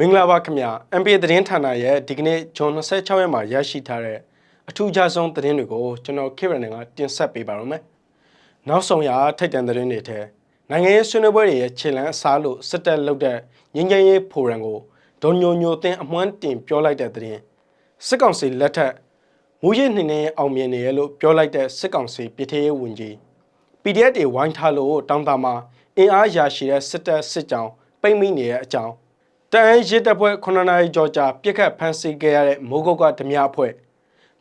မင်္ဂလာပါခင်ဗျာ MPA သတင်းဌာနရဲ့ဒီကနေ့ဇွန်26ရက်မှာရရှိထားတဲ့အထူးခြားဆုံးသတင်းတွေကိုကျွန်တော်ခေရနင်ကတင်ဆက်ပေးပါရမယ်။နောက်ဆုံးရထိုက်တန်သတင်းတွေထဲနိုင်ငံရေးဆွေးနွေးပွဲတွေရဲ့ခြေလှမ်းအစားလို့စစ်တပ်လုပ်တဲ့ငင်းငယ်ရေးဖိုရမ်ကိုဒေါ်ညိုညိုတင်းအမွှမ်းတင်ပြောလိုက်တဲ့သတင်းစစ်ကောင်စီလက်ထက်မူရည်နှင်းနေအောင်မြင်နေရလို့ပြောလိုက်တဲ့စစ်ကောင်စီပြည်ထရေးဝန်ကြီး PDF တွေဝိုင်းထားလို့တောင်းတမှာအင်အားရရှိတဲ့စစ်တပ်စစ်ကြောင်းပိတ်မိနေတဲ့အကြောင်း တန်ရစ်တပ်ဖွဲ့9နိုင်ကြောကြာပြစ်ခတ်ဖမ်းဆီးခဲ့ရတဲ့မိုးကုတ်ကဓမြအဖွဲ့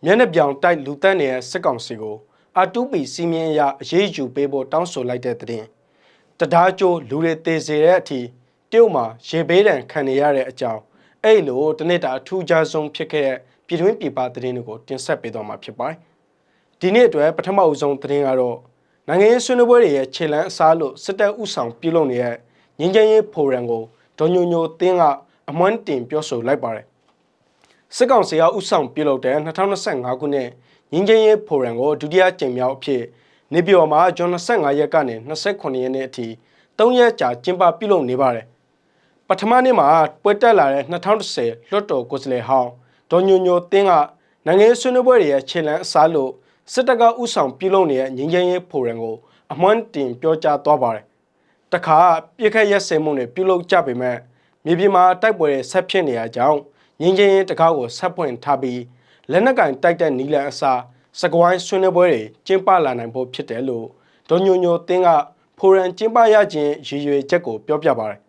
မျက်နှာပြောင်တိုက်လူတက်နေတဲ့စစ်ကောင်စီကိုအတူပီစီမင်းအရအရေးယူပေးဖို့တောင်းဆိုလိုက်တဲ့တဲ့တရားကျိုးလူတွေတေစေတဲ့အထိတရုတ်မှာရေဘေးဒဏ်ခံနေရတဲ့အကြောင်းအဲ့လိုတနေ့တာအထူးခြားဆုံးဖြစ်ခဲ့တဲ့ပြည်တွင်းပြည်ပသတင်းတွေကိုတင်ဆက်ပေးတော့မှာဖြစ်ပါတယ်ဒီနေ့အတွက်ပထမအဆုံးသတင်းကတော့နိုင်ငံရေးဆွေးနွေးပွဲတွေရဲ့ခြေလှမ်းအစားလို့စစ်တပ်ဥဆောင်ပြုလုပ်နေတဲ့ငင်းချင်ရေးဖိုရမ်ကို ဒေါ်ညိုညိုတင်းကအမွန်းတင်ပြောဆိုလိုက်ပါတယ်စစ်ကောင်စီကဥဆောင်ပြုလုပ်တဲ့2025ခုနှစ်ငင်းချင်ရေးဖိုရမ်ကိုဒုတိယကြိမ်မြောက်အဖြစ်နေပြည်တော်မှာဇွန်25ရက်ကနေ29ရက်နေ့အထိ3ရက်ကြာကျင်းပပြုလုပ်နေပါတယ်ပထမနေ့မှာပွဲတက်လာတဲ့2010လွှတ်တော်ကိုယ်စားလှယ်ဟောင်းဒေါ်ညိုညိုတင်းကနိုင်ငံရေးဆွေးနွေးပွဲတွေရဲ့ခြေလှမ်းအစားလို့စစ်တပ်ကဥဆောင်ပြုလုပ်နေတဲ့ငင်းချင်ရေးဖိုရမ်ကိုအမွှမ်းတင်ပြောကြားသွားပါတယ်။ တခါပြစ်ခတ်ရက်စဲမှုတွေပြုလုပ်ကြပေမဲ့မြေပြင်မှာတိုက်ပွဲတွေဆက်ဖြစ်နေရကြောင်းငင်းချင်းရင်တကားကိုဆက်ပွင့်ထားပြီးလက်နက်ကင်တိုက်တဲ့နီလန်အစားစကွိုင်းဆွေးနွေးပွဲတွေကျင်းပလာနိုင်ဖို့ဖြစ်တယ်လို့ဒေါ်ညိုညိုတင်းကဖိုရန်ကျင်းပရခြင်းရည်ရွယ်ချက်ကိုပြောပြပါတယ်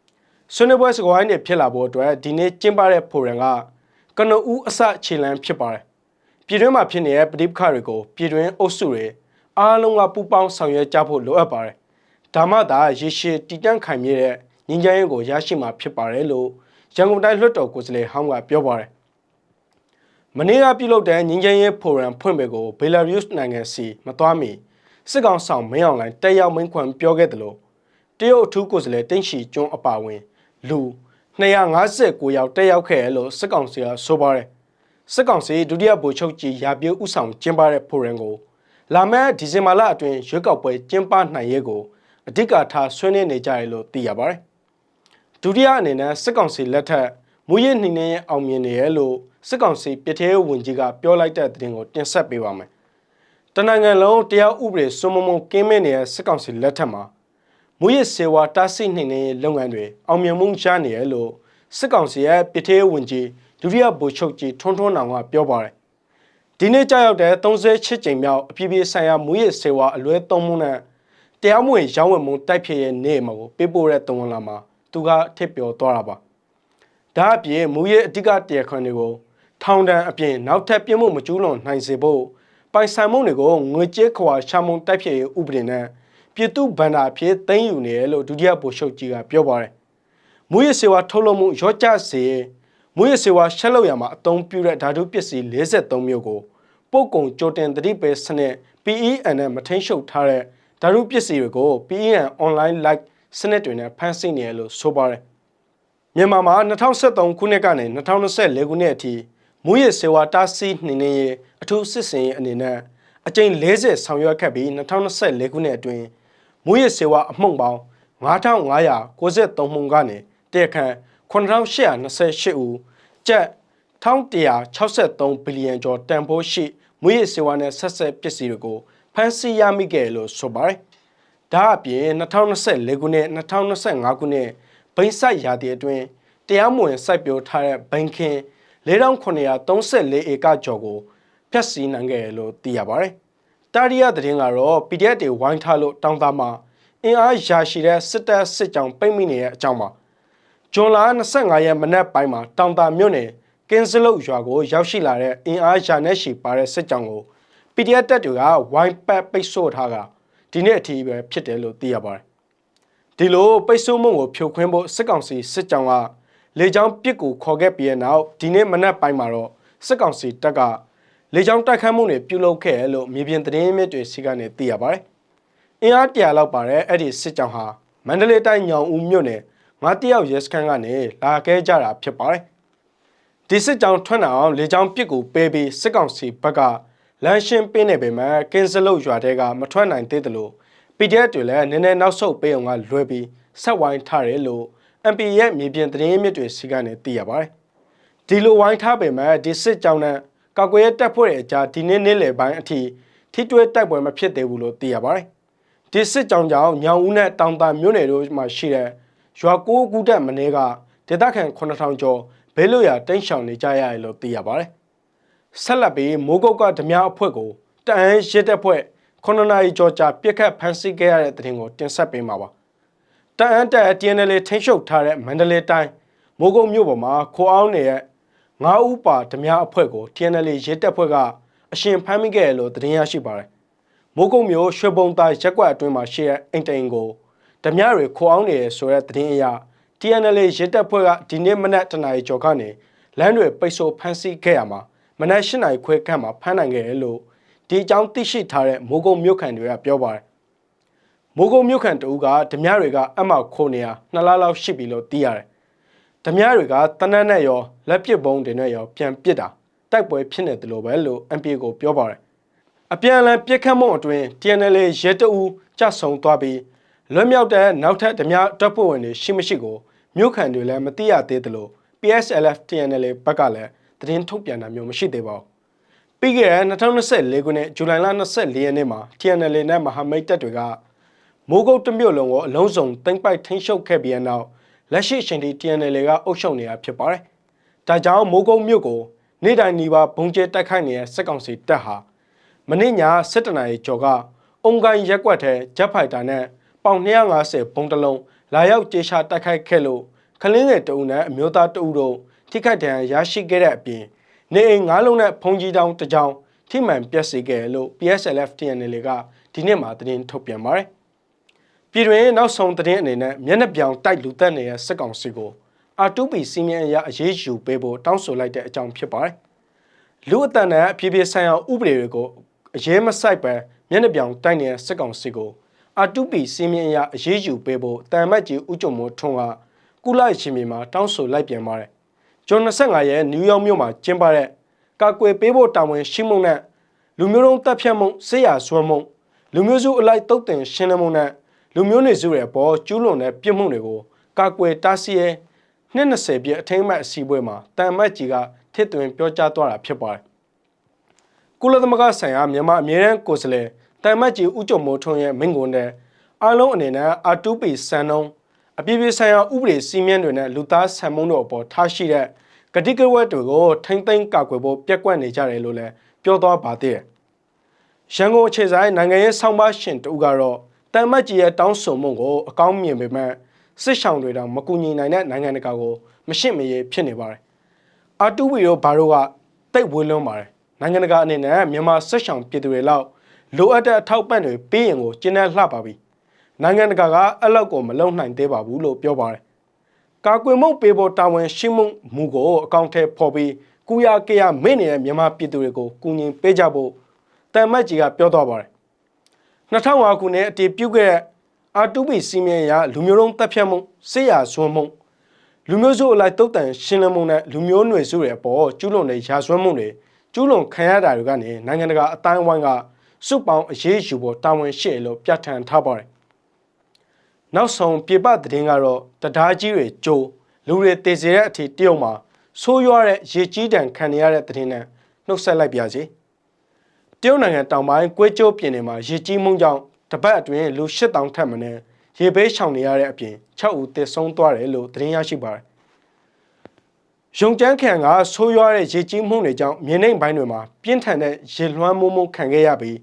။ဆွေးနွေးပွဲစကွိုင်းတွေဖြစ်လာဖို့အတွက်ဒီနေ့ကျင်းပတဲ့ဖိုရန်ကကနဦးအစခြေလှမ်းဖြစ်ပါတယ်။ပြည်တွင်းမှာဖြစ်နေတဲ့ပဋိပက္ခတွေကိုပြည်တွင်းအုပ်စုတွေအားလုံးကပူးပေါင်းဆောင်ရွက်ကြဖို့လိုအပ်ပါတယ်။ ဒါမှသာရေရှည်တည်တံ့ခိုင်မြဲတဲ့ငင်းကြရင်ကိုရရှိမှာဖြစ်ပါတယ်လို့ရန်ကုန်တိုင်းလွှတ်တော်ကိုယ်စားလှယ်ဟောင်းကပြောပါတယ်။မနေ့ကပြုလုပ်တဲ့ငင်းကြရင်ဖိုရမ်ဖွင့်ပွဲကိုဘယ်လာရုစ်နိုင်ငံစီမသွားမီစစ်ကောင်ဆောင်မင်းအောင်လိုင်းတက်ရောက်မင်းခွန်ပြောခဲ့တယ်လို့တရုတ်အထူးကိုယ်စားလှယ်တင်းရှီကျွန်းအပါဝင် လူ259ယောက်တက်ရောက်ခဲ့ရလို့စစ်ကောင်စီကဆိုပါတယ်။စစ်ကောင်စီဒုတိယဗိုလ်ချုပ်ကြီးရာပြည့်ဦးဆောင်ကျင်းပတဲ့ဖိုရမ်ကိုလာမယ့်ဒီဇင်ဘာလအတွင်းရွေးကောက်ပွဲကျင်းပနိုင်ရေးကို အဓိကထားဆွေးနွေးနေကြရလို့သိရပါတယ်။ဒုတိယအနေနဲ့စစ်ကောင်စီလက်ထက်မူရင်းနှိမ့်နေအောင်မြင်နေရလို့စစ်ကောင်စီပြည်ထောင်ဝင်ကြီးကပြောလိုက်တဲ့သတင်းကိုတင်ဆက်ပေးပါမယ်။တနင်္ဂနွေလုံးတရားဥပဒေစွမမုံကင်းမဲ့နေတဲ့စစ်ကောင်စီလက်ထက်မှာမူရစ်စေဝါတားဆီးနှိမ့်နေလုပ်ငန်းတွေအောင်မြင်မှုရနေရလို့စစ်ကောင်စီရဲ့ပြည်ထောင်ဝင်ကြီးဒုတိယဗိုလ်ချုပ်ကြီးထွန်းထွန်းနောင်ကပြောပါတယ်ဒီနေ့ကြာရောက်တဲ့38ကြိမ်မြောက်အပြည်ပြည်ဆိုင်ရာမူရစ်စေဝါအလွဲသုံးမှုနဲ့ တရားမဝင်ရောင်းဝယ်မှုတိုက်ဖျက်ရဲ့နေ့မှာကိုပေးပို့တဲ့တုံးလာမှာသူကထစ်ပြောသွားတာပါဒါအပြင်မူရစ်အဓိကတရားခွင်တွေကိုထောင်ဒဏ်အပြင်နောက်ထပ်ပြစ်မှုမကျူးလွန်နိုင်စေဖို့ပိုင်ဆိုင်မှုတွေကိုငွေကြေးခွာရှာမုံတိုက်ဖျက်ရေးဥပဒေနဲ့ပြည်သူ့ဗန္ဒာအဖြစ်သိမ်းယူနေတယ်လို့ဒုတိယဗိုလ်ချုပ်ကြီးကပြောပါတယ်မူရစ်စေဝါထုတ်လုပ်မှုရော့ကျစေမူရစေဝါရှက်လောက်ရမှာအသုံးပြုတဲ့ဓာတုပစ္စည်း43မျိုးကိုပို့ကုန်ကြိုတင်သတိပေးစနစ် PEN နဲ့မထိန်ရှုပ်ထားတဲ့ ဓာတုပစ္စည်းတွေကို PEN online like စနစ်တွေနဲ့ဖန်ဆီးနေရလို့ဆိုပါတယ်မြန်မာမှာ2023ခုနှစ်ကနေ2024ခုနှစ်အထိမူရစေဝါတားဆီးနှိမ်နှင်းရေးအထူးစစ်စင်ရေးအနေနဲ့အကြိမ်40ဆောင်ရွက်ခဲ့ပြီး2024ခုနှစ်အတွင်းမူရစေဝါအမှုန့်ပေါင်း9593မှုန့်ကနေတရခန့်9828ဦးကျပ်1163ဘီလီယံကျော်တန်ဖိုးရှိမွေးရစေဝါနဲ့ဆက်ဆက်ပစ္စည်းတွေကို ဖမ်းဆီးရမိခဲ့လို့ဆိုပါတယ်။ဒါအပြင်2024ခုနှစ်2025ခုနှစ်ဘိန်းဆိုင်ရာသီအတွင်းတရားမဝင်စိုက်ပျိုးထားတဲ့ဘိန်းခင်း4934ဧကကျော်ကိုဖျက်ဆီးနိုင်ခဲ့လို့သိရပါတယ်။တာရီယာသတင်းကတော့ PDF တွေဝိုင်းထားလို့တောင်းသားမှာအင်အားရာရှိတဲ့စစ်တပ်စစ်ကြောင်ပိတ်မိနေတဲ့အကြောင်းပါ။ဂျွန်လာ25ရက်မနက်ပိုင်းမှာတောင်တာမြို့နယ်ကင်းစလုတ်ရွာကိုရောက်ရှိလာတဲ့အင်အားရာနဲ့ရှိပါတဲ့စစ်ကြောင်းကို PDF တပ်တွေကဝိုင်းပတ်ပိတ်ဆို့ထားကဒီနေ့အထိပဲဖြစ်တယ်လို့သိရပါတယ်။ဒီလိုပိတ်ဆို့မှုကိုဖြိုခွင်းဖို့စစ်ကောင်စီစစ်ကြောင်းကလေကြောင်းပစ်ကူခေါ်ခဲ့ပြီးတဲ့နောက်ဒီနေ့မနက်ပိုင်းမှာတော့စစ်ကောင်စီတပ်ကလေကြောင်းတိုက်ခတ်မှုတွေပြုလုပ်ခဲ့လို့မြေပြင်သတင်းမြစ်တွေစီကနေသိရပါတယ်။အင်အားတရာလောက်ပါတဲ့အဲ့ဒီစစ်ကြောင်းဟာမန္တလေးတိုင်းညောင်ဦးမြို့နယ်ငါတယောက်ရဲစခန်းကနေလာခဲ့ကြတာဖြစ်ပါတယ်။ဒီစစ်ကြောင်ထွက်အောင်လေကြောင်းပစ်ကူပေးပြီးစစ်ကောင်စီဘက်က လမ်းရှင်းပေးနေပေမဲ့ကင်းစလုတ်ရွာတဲကမထွက်နိုင်သေးတယ်လို့ PDF တွေလည်းနည်းနည်းနောက်ဆုတ်ပေးအောင်ကလွှဲပြီးဆက်ဝိုင်းထားတယ်လို့ MP ရဲ့မြေပြင်သတင်းရင်းမြစ်တွေစီကနေသိရပါတယ်။ဒီလိုဝိုင်းထားပေမဲ့ဒီစစ်ကြောင်းနဲ့ကောက်ကွယ်တပ်ဖွဲ့ရဲ့အကြားဒီနေ့နေ့လယ်ပိုင်းအထိထိတွေ့တိုက်ပွဲမဖြစ်သေးဘူးလို့သိရပါတယ်။ဒီစစ်ကြောင်းကြောင့်ညောင်ဦးနဲ့တောင်တာမြို့နယ်တို့မှာရှိတဲ့ရွာကိုးကူတက်မင်းကဒေသခံ9000ကျော်ဘေးလွတ်ရာတိန့်ရှောင်နေကြရတယ်လို့သိရပါတယ်။ ဆက်လက်ပြီးမိုးကုတ်ကဓမြအဖွဲ့ကိုတအန်းရစ်တပ်ဖွဲ့9နာရီကျော်ကြာပြစ်ခတ်ဖမ်းဆီးခဲ့ရတဲ့တဲ့တင်ကိုတင်ဆက်ပေးမှာပါ။တအန်းတက် TNL ထိန်းချုပ်ထားတဲ့မန္တလေးတိုင်းမိုးကုတ်မြို့ပေါ်မှာခိုအောင်နေရဲ့9ဦးပါဓမြအဖွဲ့ကို TNL ရစ်တပ်ဖွဲ့ကအရှင်ဖမ်းမိခဲ့တယ်လို့သတင်းရရှိပါတယ်။မိုးကုတ်မြို့ရွှေဘုံသားရက်ကွက်အတွင်းမှာရှိတဲ့အိမ်တိန်ကိုဓမြတွေခိုအောင်နေရဆိုတဲ့သတင်းအရ TNL ရစ်တပ်ဖွဲ့ကဒီနေ့မနက်တနာရီကျော်ကနေလမ်းတွေပိတ်ဆို့ဖမ်းဆီးခဲ့ရမှာမ နက်၈နာရီခွဲခန့်မှာဖမ်းနိုင်ခဲ့တယ်လို့ဒီအကြောင်းသိရှိထားတဲ့မိုးကုတ်မြို့ခံတွေကပြောပါတယ်။မိုးကုတ်မြို့ခံတဦးကဓမြတွေကအမှခိုးနေရနှစ်လလောက်ရှိပြီလို့သိရတယ်။ဓမြတွေကတနက်နဲ့ရောလက်ပစ်ပုံးတွေနဲ့ရောပြန်ပစ်တာတိုက်ပွဲဖြစ်နေတယ်လို့ပဲလို့ MP ကိုပြောပါတယ်။အပြန်အလှန်ပြစ်ခတ်မှုအတွင်း TNL ရဲတအူးကြဆုံသွားပြီးလွတ်မြောက်တဲ့နောက်ထပ်ဓမြတပ်ဖွဲ့ဝင်တွေရှိမရှိကိုမြို့ခံတွေလည်းမသိရသေးသလို PSLF TNL ဘက်ကလည်း သတင်းထုတ်ပြန်တာမျိုးမရှိသေးပါဘူး။ပြီးခဲ့တဲ့2024ခုနှစ်ဇူလိုင်လ24ရက်နေ့မှာ TNL နဲ့မဟာမိတ်တပ်တွေကမိုးကုတ်တစ်မြို့လုံးကိုအလုံးစုံတင်ပိုက်ထိန်းချုပ်ခဲ့ပြီးတဲ့နောက်လက်ရှိအချိန်ထိ TNL ကအုပ်ချုပ်နေတာဖြစ်ပါတယ်။ဒါကြောင့်မိုးကုတ်မြို့ကိုနေ့တိုင်းနီးပါးဘုံကျဲတိုက်ခိုက်နေတဲ့စစ်ကောင်စီတပ်ဟာမနေ့ည7:00နာရီကျော်ကအုံကိုင်းရက်ကွက်ထဲဂျက်ဖိုက်တာနဲ့ပေါင်250ဘုံတလုံးလာရောက်ကြေရှာတိုက်ခိုက်ခဲ့လို့ခလင်းငယ်တအုပ်နဲ့အမျိုးသားတအုပ်တို့ ထိခိုက်ဒဏ်ရာရရှိခဲ့တဲ့အပြင်နေအိမ်၅လုံးနဲ့ဖုန်ကြီးတောင်တစ်ကြောင်ထိမှန်ပျက်စီးခဲ့လို့ PSLF TNL ကဒီနေ့မှသတင်းထုတ်ပြန်ပါတယ်။ပြည်တွင်နောက်ဆုံးသတင်းအနေနဲ့မျက်နှာပြောင်တိုက်လူသက်နေတဲ့စစ်ကောင်စီကို R2P စီမံအရာအရေးယူပေးဖို့တောင်းဆိုလိုက်တဲ့အကြောင်းဖြစ်ပါတယ်။လူအတန်နဲ့အပြည့်ပြည့်ဆိုင်ရာဥပဒေတွေကိုအရေးမဆိုင်ပဲမျက်နှာပြောင်တိုက်နေတဲ့စစ်ကောင်စီကို R2P စီမံအရာအရေးယူပေးဖို့တန်မတ်ကြီးဦးကျော်မိုးထွန်းကကုလရှင်မြေမှာတောင်းဆိုလိုက်ပြန်ပါတယ်။ ဂျွန်25ရဲ့နယူးယောက်မြို့မှာကျင်းပတဲ့ကာကွယ်ပေးဖို့တာဝန်ရှိမှုနဲ့လူမျိုးတုံးတပ်ဖြတ်မှုဆေးရဆွဲမှုလူမျိုးစုအလိုက်တုတ်တင်ရှင်းလင်းမှုနဲ့လူမျိုးနွယ်စုတွေအပေါ်ကျူးလွန်တဲ့ပြစ်မှုတွေကိုကာကွယ်တားဆီးရဲနှစ်20ပြည့်အထိမ်းအမှတ်အစည်းအဝေးမှာတန်မတ်ကြီးကထစ်သွင်းပြောကြားသွားတာဖြစ်ပါတယ်။ကုလသမဂ္ဂဆိုင်ရာမြန်မာအမြဲတမ်းကိုယ်စားလှယ်တန်မတ်ကြီးဦးကျော်မိုးထွန်းရဲ့မိန့်ခွန်းနဲ့အားလုံးအနေနဲ့ R2P စံနှုန်း အပြည့်ပြည့်ဆိုင်ရာဥပဒေစည်းမျဉ်းတွေနဲ့လူသားဆန်မုံတို့အပေါ်ထားရှိတဲ့ကတိကဝတ်တွေကိုထိမ့်သိမ်းကာကွယ်ဖို့ပြက်ကွက်နေကြတယ်လို့လည်းပြောသွားပါသေးတယ်။ရန်ကုန်အခြေဆိုင်နိုင်ငံရေးဆောင်းပါးရှင်တူကတော့တမ်မတ်ကြီးရဲ့တောင်းဆိုမှုကိုအကောင်းမြင်ပေမဲ့စစ်ဆောင်တွေတောင်မကူညီနိုင်တဲ့နိုင်ငံတကာကိုမရှင့်မရေဖြစ်နေပါတယ်။အာတူဝီတို့ဘာတို့ကတိတ်ဝေးလွန်းပါတယ်။နိုင်ငံတကာအနေနဲ့မြန်မာစစ်ဆောင်ပြည်သူတွေလောက်လိုအပ်တဲ့အထောက်ပံ့တွေပေးရင်ကိုကျင်းတဲ့လှပါပြီ။ နိုင်ငံတကာကအဲ့လောက်ကိုမလုံနိုင်သေးပါဘူးလို့ပြောပါတယ်။ကာကွယ်မှုပေးဖို့တာဝန်ရှိမှုမူကိုအကောင့်ထဲပေါ်ပြီးကုရကေရမိနေတဲ့မြန်မာပြည်သူတွေကိုကူညီပေးကြဖို့တမ်မတ်ကြီးကပြောသွားပါတယ်2005ခုနှစ်အတည်ပြုခဲ့တဲ့ R2B စီမံရလူမျိုးတုံးတပ်ဖြတ်မှုစစ်ရာဇဝမှုလူမျိုးစုအလိုက်တုတ်တန်ရှင်းလင်းမှုနဲ့လူမျိုးနွယ်စုတွေအပေါ်ကျူးလွန်တဲ့ရာဇဝမှုတွေကျူးလွန်ခံရတာတွေကနေနိုင်ငံတကာအတိုင်းအဝိုင်းကစုပေါင်းအရေးယူဖို့တာဝန်ရှိတယ်လို့ပြဋ္ဌာန်းထားပါတယ် နောက်ဆုံးပြပသတင်းကတော့တရားကြီးတွေကြိုးလူတွေတည်စေတဲ့အထိတရုတ်မှာဆိုးရွားတဲ့ရေကြီးတံခံရတဲ့သတင်းနဲ့နှုတ်ဆက်လိုက်ပါစီတရုတ်နိုင်ငံတောင်ပိုင်းကွဲကျိုးပြည်နယ်မှာရေကြီးမှုကြောင့်တပတ်အတွင်းလူ8000ထက်မနည်းရေဘေးရှောင်နေရတဲ့အပြင်6ဦးသေဆုံးသွားတယ်လို့သတင်းရရှိပါတယ်ရုံကျန်းခံကဆိုးရွားတဲ့ရေကြီးမှုတွေကြောင့်မြေနိမ့်ပိုင်းတွေမှာပြင်းထန်တဲ့ရေလွှမ်းမိုးမှုခံခဲ့ရပြီး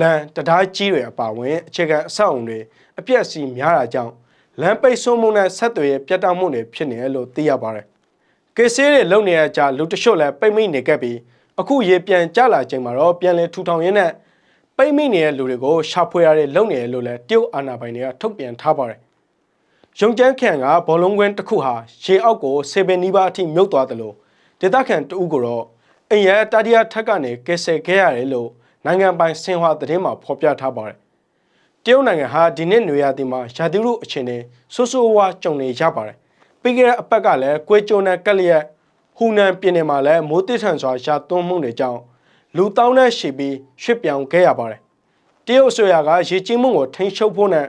လမ်းတရားကြီးတွေအပါအဝင်အခြေခံအဆောက်အုံတွေအပြည့်အစီများတာကြောင့်လမ်းပိတ်ဆို့မှုနဲ့ဆက်သွယ်ရေးပြတ်တောက်မှုတွေဖြစ်နေတယ်လို့သိရပါတယ်။ကေဆေးတွေလုံနေရကြလူတချို့လည်းပိတ်မိနေခဲ့ပြီးအခုရေပြန်ကျလာချိန်မှာတော့ပြန်လည်ထူထောင်ရင်းနဲ့ပိတ်မိနေတဲ့လူတွေကိုရှာဖွေရတဲ့လုံနေရလို့လည်းတရုတ်အာဏာပိုင်တွေကထုတ်ပြန်ထားပါတယ်။ရုံကျန်းခန်ကဘောလုံးကွင်းတစ်ခုဟာရေအောက်ကိုဆေပင်နီးပါးအထိမြုပ်သွားတယ်လို့ဒေသခံတအုပ်ကတော့အိမ်ရတာတီယာထက်ကနေကဲဆယ်ခဲ့ရတယ်လို့ နိုင်ငံပိုင်ဆင်ဟွာသတင်းမှာဖော်ပြထားပါတယ်။တရုတ်နိုင်ငံဟာဒီနှစ်နွေရာသီမှာရာသီဥတုအခြေအနေဆိုးဆိုးဝါးကြုံနေရပါတယ်။ပြီးခဲ့တဲ့အပတ်ကလည်းကွေးကျုံနဲ့ကက်လျက်ဟူနန်ပြည်နယ်မှာလည်းမိုးတိထန်စွာရှာသွန်းမှုတွေကြောင့်လူတောင်းတဲ့ရှီပြီးရွှေ့ပြောင်းခဲ့ရပါတယ်။တရုတ်အစိုးရကရေကြီးမှုကိုထိန်းချုပ်ဖို့နဲ့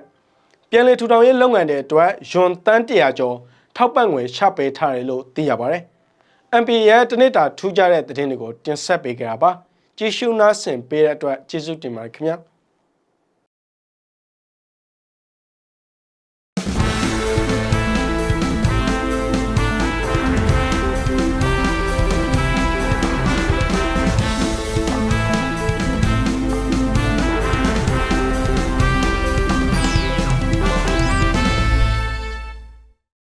ပြည်လည်ထူထောင်ရေးလုပ်ငန်းတွေအတွက်ယွန်တန်းတရာကျော်ထောက်ပံ့ငွေချပေးထားတယ်လို့သိရပါတယ်။ MPA ရဲ့တနေ့တာထူးခြားတဲ့သတင်းတွေကိုတင်ဆက်ပေးကြတာပါ။ ကြည့်ရှုနားဆင်ပေးတဲ့အတွက်ကျေးဇူးတင်ပါတယ်ခင်ဗျာ။